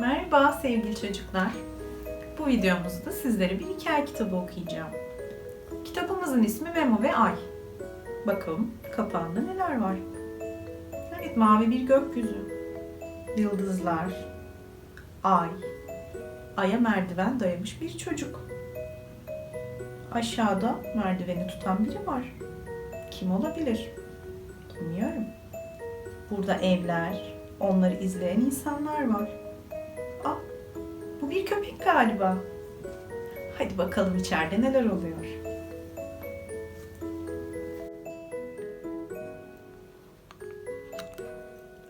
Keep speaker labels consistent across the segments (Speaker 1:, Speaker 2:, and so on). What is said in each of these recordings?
Speaker 1: Merhaba sevgili çocuklar. Bu videomuzda sizlere bir hikaye kitabı okuyacağım. Kitabımızın ismi Memo ve Ay. Bakalım kapağında neler var. Evet mavi bir gökyüzü. Yıldızlar. Ay. Aya merdiven dayamış bir çocuk. Aşağıda merdiveni tutan biri var. Kim olabilir? Bilmiyorum. Burada evler, onları izleyen insanlar var. Aa, bu bir köpek galiba. Hadi bakalım içeride neler oluyor.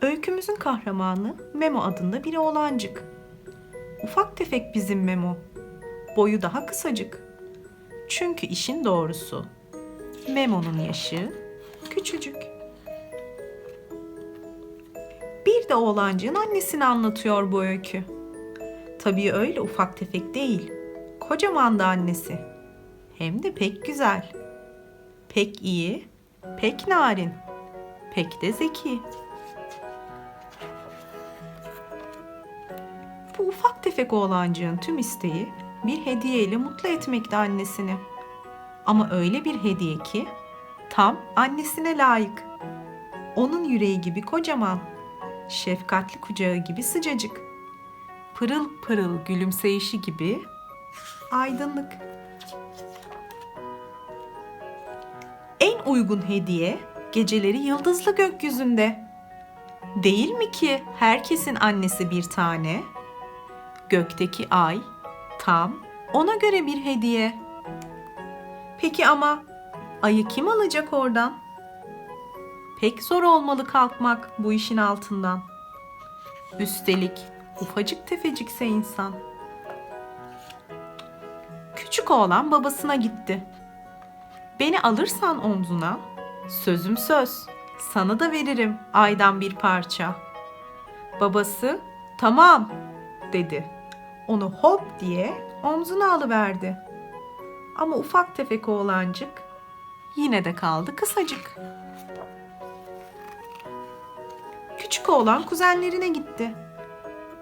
Speaker 1: Öykümüzün kahramanı Memo adında bir oğlancık. Ufak tefek bizim Memo. Boyu daha kısacık. Çünkü işin doğrusu Memo'nun yaşı küçücük. Bir de oğlancığın annesini anlatıyor bu öykü. Tabii öyle ufak tefek değil. Kocaman da annesi. Hem de pek güzel. Pek iyi, pek narin, pek de zeki. Bu ufak tefek oğlancığın tüm isteği bir hediye ile mutlu etmekti annesini. Ama öyle bir hediye ki tam annesine layık. Onun yüreği gibi kocaman, şefkatli kucağı gibi sıcacık, pırıl pırıl gülümseyişi gibi aydınlık. En uygun hediye geceleri yıldızlı gökyüzünde. Değil mi ki herkesin annesi bir tane? Gökteki ay tam ona göre bir hediye. Peki ama ayı kim alacak oradan? Pek zor olmalı kalkmak bu işin altından. Üstelik ufacık tefecikse insan. Küçük oğlan babasına gitti. Beni alırsan omzuna, sözüm söz, sana da veririm aydan bir parça. Babası, tamam dedi. Onu hop diye omzuna alıverdi. Ama ufak tefek oğlancık yine de kaldı kısacık. Küçük oğlan kuzenlerine gitti.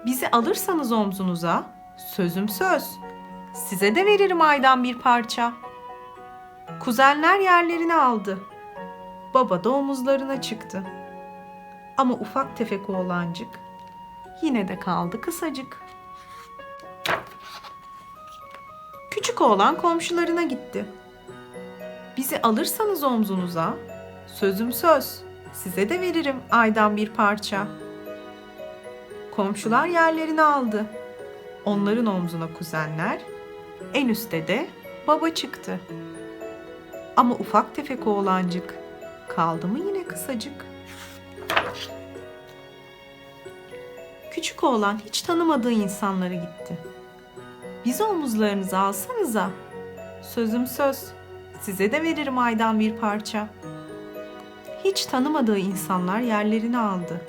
Speaker 1: Bizi alırsanız omzunuza, sözüm söz, size de veririm aydan bir parça. Kuzenler yerlerini aldı. Baba da omuzlarına çıktı. Ama ufak tefek oğlancık yine de kaldı kısacık. Oğlan komşularına gitti. Bizi alırsanız omzunuza, sözüm söz, size de veririm aydan bir parça. Komşular yerlerini aldı. Onların omzuna kuzenler, en üstte de baba çıktı. Ama ufak tefek oğlancık kaldı mı yine kısacık. Küçük oğlan hiç tanımadığı insanlara gitti. Bizi omuzlarınıza alsanıza. Sözüm söz, size de veririm aydan bir parça. Hiç tanımadığı insanlar yerlerini aldı.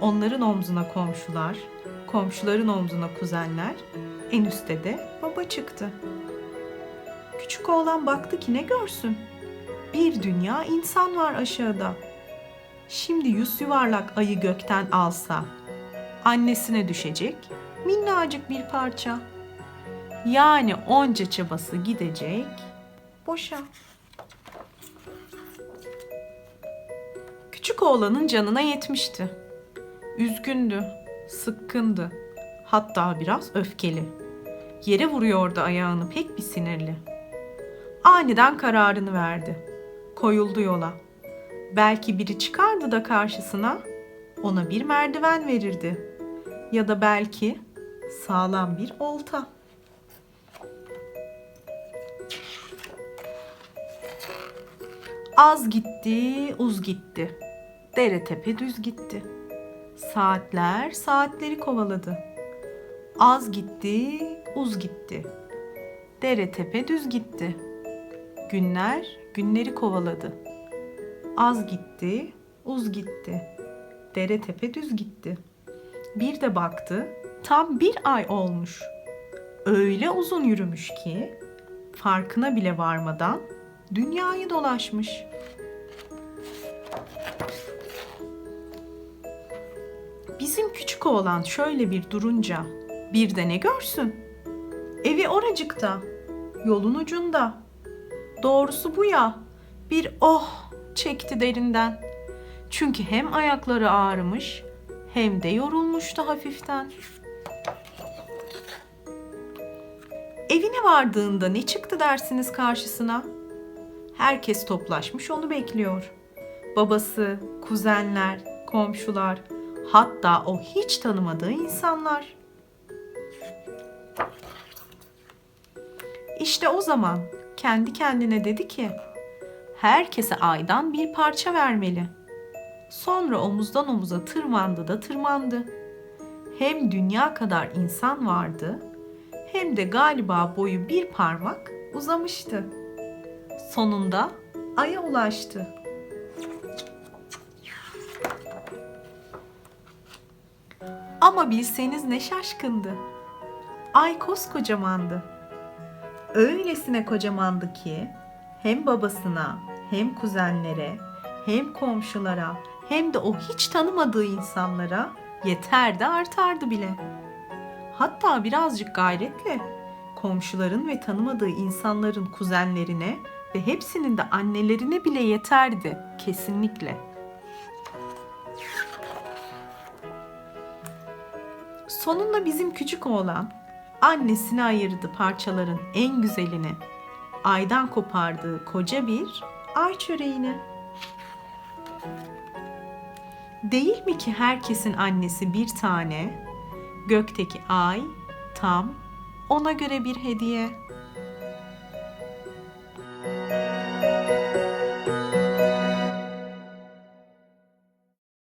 Speaker 1: Onların omzuna komşular, komşuların omzuna kuzenler, en üstte de baba çıktı. Küçük oğlan baktı ki ne görsün? Bir dünya insan var aşağıda. Şimdi yüz yuvarlak ayı gökten alsa, annesine düşecek minnacık bir parça. Yani onca çabası gidecek boşa. Küçük oğlanın canına yetmişti. Üzgündü, sıkkındı, hatta biraz öfkeli. Yere vuruyordu ayağını pek bir sinirli. Aniden kararını verdi. Koyuldu yola. Belki biri çıkardı da karşısına ona bir merdiven verirdi. Ya da belki sağlam bir olta. Az gitti, uz gitti. Dere tepe düz gitti. Saatler saatleri kovaladı. Az gitti, uz gitti. Dere tepe düz gitti. Günler günleri kovaladı. Az gitti, uz gitti. Dere tepe düz gitti. Bir de baktı, tam bir ay olmuş. Öyle uzun yürümüş ki farkına bile varmadan dünyayı dolaşmış. Bizim küçük oğlan şöyle bir durunca bir de ne görsün? Evi oracıkta, yolun ucunda. Doğrusu bu ya. Bir oh çekti derinden. Çünkü hem ayakları ağrımış hem de yorulmuştu hafiften. Evine vardığında ne çıktı dersiniz karşısına?'' Herkes toplaşmış onu bekliyor. Babası, kuzenler, komşular, hatta o hiç tanımadığı insanlar. İşte o zaman kendi kendine dedi ki, herkese aydan bir parça vermeli. Sonra omuzdan omuza tırmandı da tırmandı. Hem dünya kadar insan vardı, hem de galiba boyu bir parmak uzamıştı. Sonunda aya ulaştı. Ama bilseniz ne şaşkındı. Ay koskocamandı. Öylesine kocamandı ki hem babasına, hem kuzenlere, hem komşulara, hem de o hiç tanımadığı insanlara yeter de artardı bile. Hatta birazcık gayretle komşuların ve tanımadığı insanların kuzenlerine ve hepsinin de annelerine bile yeterdi kesinlikle. Sonunda bizim küçük oğlan annesine ayırdı parçaların en güzelini. Aydan kopardığı koca bir ay çöreğini. Değil mi ki herkesin annesi bir tane, gökteki ay tam ona göre bir hediye.